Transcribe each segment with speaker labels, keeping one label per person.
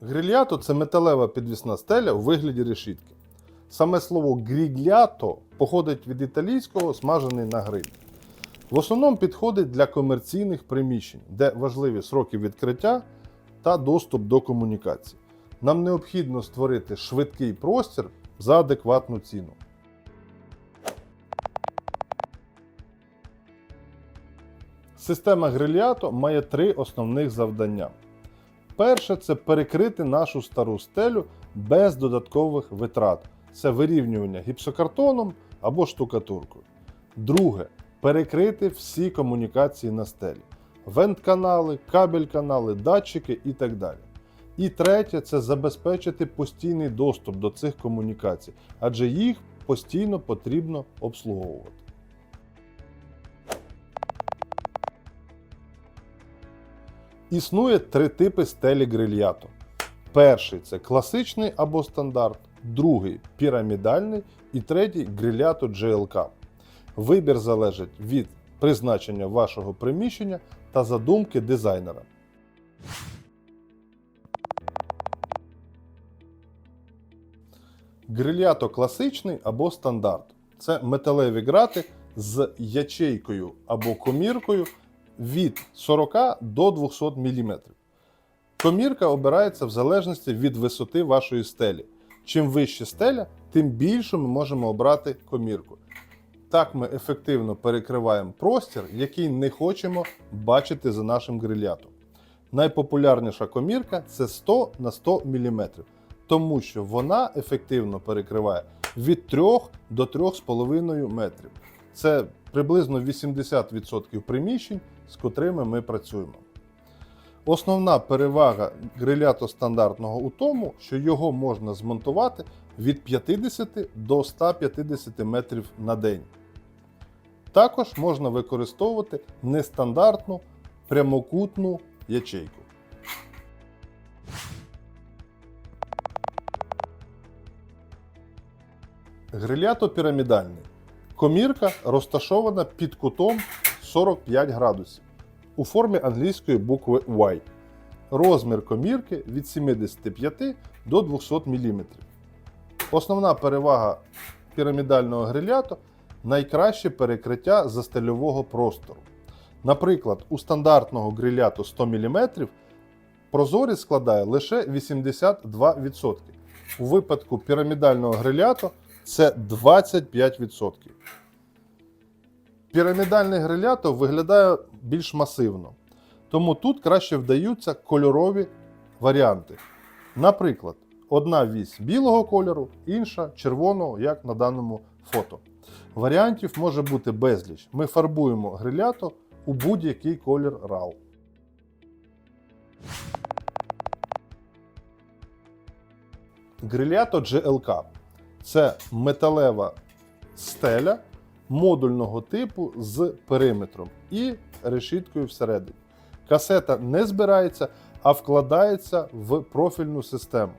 Speaker 1: Грильято це металева підвісна стеля у вигляді решітки. Саме слово гріглято походить від італійського смажений на гриль. В основному підходить для комерційних приміщень, де важливі сроки відкриття та доступ до комунікацій. Нам необхідно створити швидкий простір за адекватну ціну. Система грильято має три основних завдання. Перше це перекрити нашу стару стелю без додаткових витрат. Це вирівнювання гіпсокартоном або штукатуркою. Друге перекрити всі комунікації на стелі: вент-канали, кабель-канали, датчики і так далі. І третє це забезпечити постійний доступ до цих комунікацій, адже їх постійно потрібно обслуговувати. Існує три типи стелі грильято. Перший це класичний або стандарт, другий пірамідальний і третій грильято GLK. Вибір залежить від призначення вашого приміщення та задумки дизайнера. Грильято класичний або стандарт. Це металеві грати з ячейкою або коміркою від 40 до 200 мм. Комірка обирається в залежності від висоти вашої стелі. Чим вище стеля, тим більше ми можемо обрати комірку. Так ми ефективно перекриваємо простір, який не хочемо бачити за нашим грильятом. Найпопулярніша комірка це 100 на 100 мм, тому що вона ефективно перекриває від 3 до 3,5 метрів. Це приблизно 80% приміщень, з котрими ми працюємо. Основна перевага грилято стандартного у тому, що його можна змонтувати від 50 до 150 метрів на день. Також можна використовувати нестандартну прямокутну ячейку. Грилято пірамідальний. Комірка розташована під кутом 45 градусів у формі англійської букви Y. Розмір комірки від 75 до 200 мм. Основна перевага пірамідального грилято найкраще перекриття застельового простору. Наприклад, у стандартного гриляту 100 мм прозорість складає лише 82%. У випадку пірамідального гриляту це 25%. Пірамідальне грилято виглядає більш масивно, тому тут краще вдаються кольорові варіанти. Наприклад, одна вісь білого кольору, інша червоного, як на даному фото. Варіантів може бути безліч. Ми фарбуємо грилято у будь-який колір RAW. Грилято GLK це металева стеля модульного типу з периметром і решіткою всередині. Касета не збирається, а вкладається в профільну систему.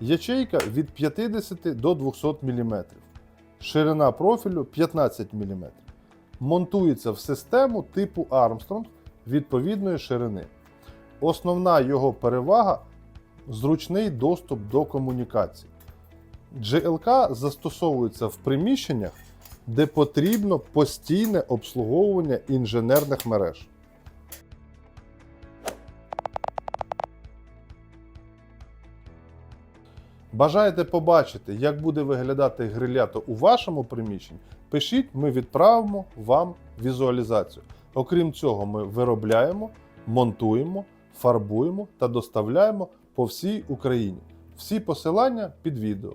Speaker 1: Ячейка від 50 до 200 мм. Ширина профілю 15 мм. Монтується в систему типу Armstrong відповідної ширини. Основна його перевага зручний доступ до комунікацій. GLK застосовується в приміщеннях, де потрібно постійне обслуговування інженерних мереж. Бажаєте побачити, як буде виглядати грилято у вашому приміщенні? Пишіть, ми відправимо вам візуалізацію. Окрім цього, ми виробляємо, монтуємо, фарбуємо та доставляємо по всій Україні. Всі посилання під відео.